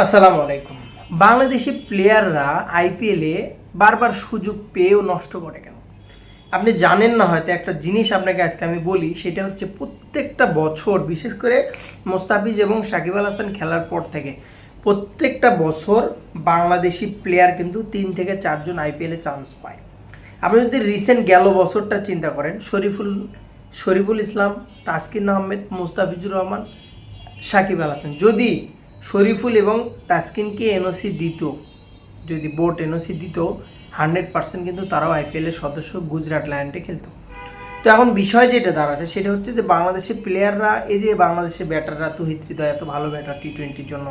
আসসালামু আলাইকুম। বাংলাদেশি প্লেয়াররা আইপিএলে বারবার সুযোগ পেয়েও নষ্ট করে কেন? আপনি জানেন না হয়তো একটা জিনিস আপনাকে আজকে আমি বলি, সেটা হচ্ছে প্রত্যেকটা বছর, বিশেষ করে মোস্তাফিজ এবং সাকিব আল হাসান খেলার পর থেকে, প্রত্যেকটা বছর বাংলাদেশি প্লেয়ার কিন্তু তিন থেকে চারজন আইপিএলে চান্স পায়। আপনি যদি রিসেন্ট গেল বছরটা চিন্তা করেন, শরীফুল শরীফুল ইসলাম, তাসকিন আহমেদ, মুস্তাফিজুর রহমান, সাকিব আল হাসান, যদি শরীফুল এবং তাসকিনকে এনওসি দিত। যদি বোর্ড এনওসি দিত, হান্ড্রেড পার্সেন্ট কিন্তু তারাও আইপিএলের সদস্য গুজরাট লায়ন্সে খেলতো। তো এখন বিষয় যেটা দাঁড়াতে, সেটা হচ্ছে যে বাংলাদেশের প্লেয়াররা এই যে বাংলাদেশের ব্যাটাররা তুহিত হৃদয় এত ভালো ব্যাটার টি টোয়েন্টির জন্য,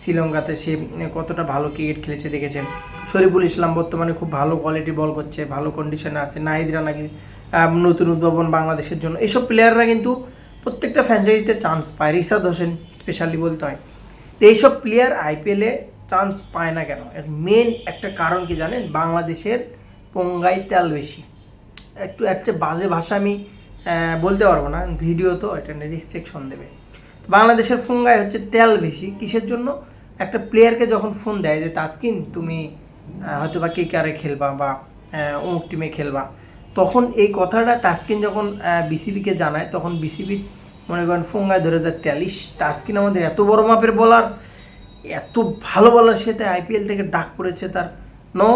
শ্রীলঙ্কাতে সে কতটা ভালো ক্রিকেট খেলেছে দেখেছেন। শরীফুল ইসলাম বর্তমানে খুব ভালো কোয়ালিটি বল করছে, ভালো কন্ডিশনে আছে। নাহিদরা নাকি নতুন উদ্ভাবন বাংলাদেশের জন্য। এসব প্লেয়াররা কিন্তু প্রত্যেকটা ফ্র্যাঞ্চাইজিতে চান্স পায়। রিসাদ হোসেন স্পেশালি বলতে হয়। তো এইসব প্লেয়ার আইপিএলে চান্স পায় না কেন? এর মেন একটা কারণ কি জানেন? বাংলাদেশের পঙ্গাই তেল বেশি। একটু একটা বাজে ভাষা আমি বলতে পারব না। ভিডিও তো এটা রেস্ট্রিকশন দেবে। বাংলাদেশের ফোঙ্গায় হচ্ছে তেল বেশি। কিসের জন্য? একটা প্লেয়ারকে যখন ফোন দেয় যে, তাসকিন, তুমি হয়তো বা কে কারে খেলবা বা অমুক টিমে খেলবা। তখন এই কথাটা তাসকিন যখন বিসিবিকে জানায়, তখন বিসিবি মনে করেন ফোঙ্গায় ধরে যায় তেলিশ তাসকিন আমাদের এত বড় মাপের বলার এত ভালো বলার সাথে আইপিএল থেকে ডাক পড়েছে তার। নো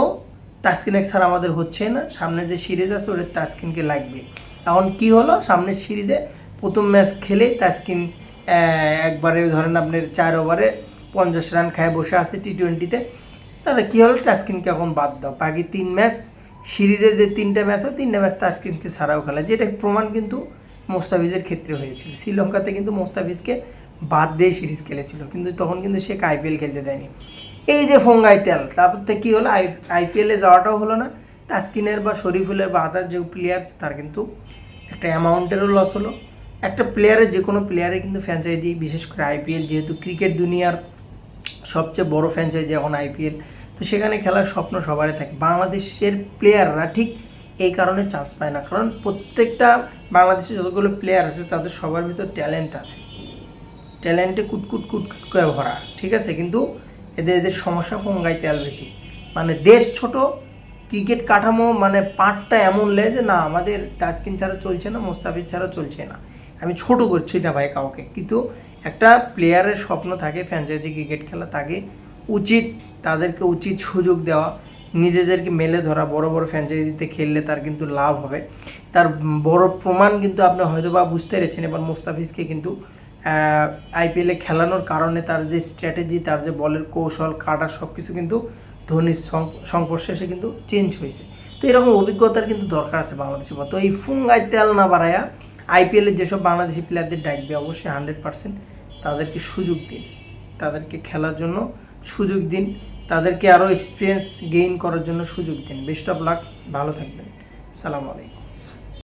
তাসকিন এক ছাড়া আমাদের হচ্ছে না। সামনে যে সিরিজ আছে ওটা তাসকিনকে লাগবে। এখন কি হলো? সামনের সিরিজে প্রথম ম্যাচ খেলেই তাসকিন একবারে ধরেন আপনার চার ওভারে পঞ্চাশ রান খায় বসে আছে টি টোয়েন্টিতে তাহলে কী হলো? তাসকিনকে এখন বাদ দাও। বাকি তিন ম্যাচ সিরিজের যে তিনটা ম্যাচ হয়, তিনটা ম্যাচ তাসকিনকে ছাড়াও খেলা। যেটা প্রমাণ কিন্তু মোস্তাফিজের ক্ষেত্রে হয়েছিল। শ্রীলঙ্কাতে কিন্তু মোস্তাফিজকে বাদ দিয়ে সিরিজ খেলেছিল, কিন্তু তখন কিন্তু সে আইপিএল খেলতে দেয়নি। এই যে ফোঙ্গাই তেল, তারপর থেকে কী হলো? আই আইপিএলে যাওয়াটাও হলো না। তাসকিনের বা শরীফুলের বা আদার যে প্লেয়ার তার কিন্তু একটা অ্যামাউন্টেরও লস হলো। একটা প্লেয়ারের যে কোনো প্লেয়ারের কিন্তু ফ্র্যাঞ্চাইজি বিশেষ করে আইপিএল যেহেতু ক্রিকেট দুনিয়ার সবচেয়ে বড় ফ্র্যাঞ্চাইজি এখন আইপিএল তো সেখানে খেলার স্বপ্ন সবারই থাকে। বাংলাদেশের প্লেয়াররা ঠিক এই কারণে চান্স পায় না। কারণ প্রত্যেকটা বাংলাদেশে যতগুলো প্লেয়ার আছে, তাদের সবার ভিতর ট্যালেন্ট আছে। ট্যালেন্টে কুটকুট কুটকুট করে ভরা, ঠিক আছে? কিন্তু এদের এদের সমস্যা ফোঙ্গাই তেল বেশি। মানে দেশ ছোট ক্রিকেট কাঠামো মানে পার্টটা এমন লে যে, না, আমাদের তাসকিন ছাড়া চলছে না, মোস্তাফিজ ছাড়া চলছে না। আমি ছোট করছি না ভাই কাউকে। কিন্তু একটা প্লেয়ারের স্বপ্ন থাকে ফ্র্যাঞ্চাইজি ক্রিকেট খেলা তাকে উচিত তাদেরকে উচিত সুযোগ দেওয়া। নিজেদেরকে মেলে ধরা, বড় বড় ফ্র্যাঞ্চাইজিতে খেললে তার কিন্তু লাভ হবে। তার বড় প্রমাণ কিন্তু আপনি হয়তো বা বুঝতে পেরেছেন এবার মোস্তাফিজকে কিন্তু আইপিএলে খেলানোর কারণে তার যে স্ট্র্যাটেজি তার যে বলের কৌশল, কাটা সব কিছু কিন্তু ধোনির সংস্পর্শে এসে কিন্তু চেঞ্জ হয়েছে। তো এরকম অভিজ্ঞতার কিন্তু দরকার আছে বাংলাদেশে তো এই ফুঙ্গাই তেল না বাড়ায়া আইপিএলের যেসব বাংলাদেশি প্লেয়ারদের ডাকবে, অবশ্যই হান্ড্রেড পার্সেন্ট তাদেরকে সুযোগ দিন। তাদেরকে খেলার জন্য সুযোগ দিন। তাদেরকে আরও এক্সপিরিয়েন্স গেইন করার জন্য সুযোগ দিন। বেস্ট অফ লাক ভালো থাকবেন। সালাম আলাইকুম।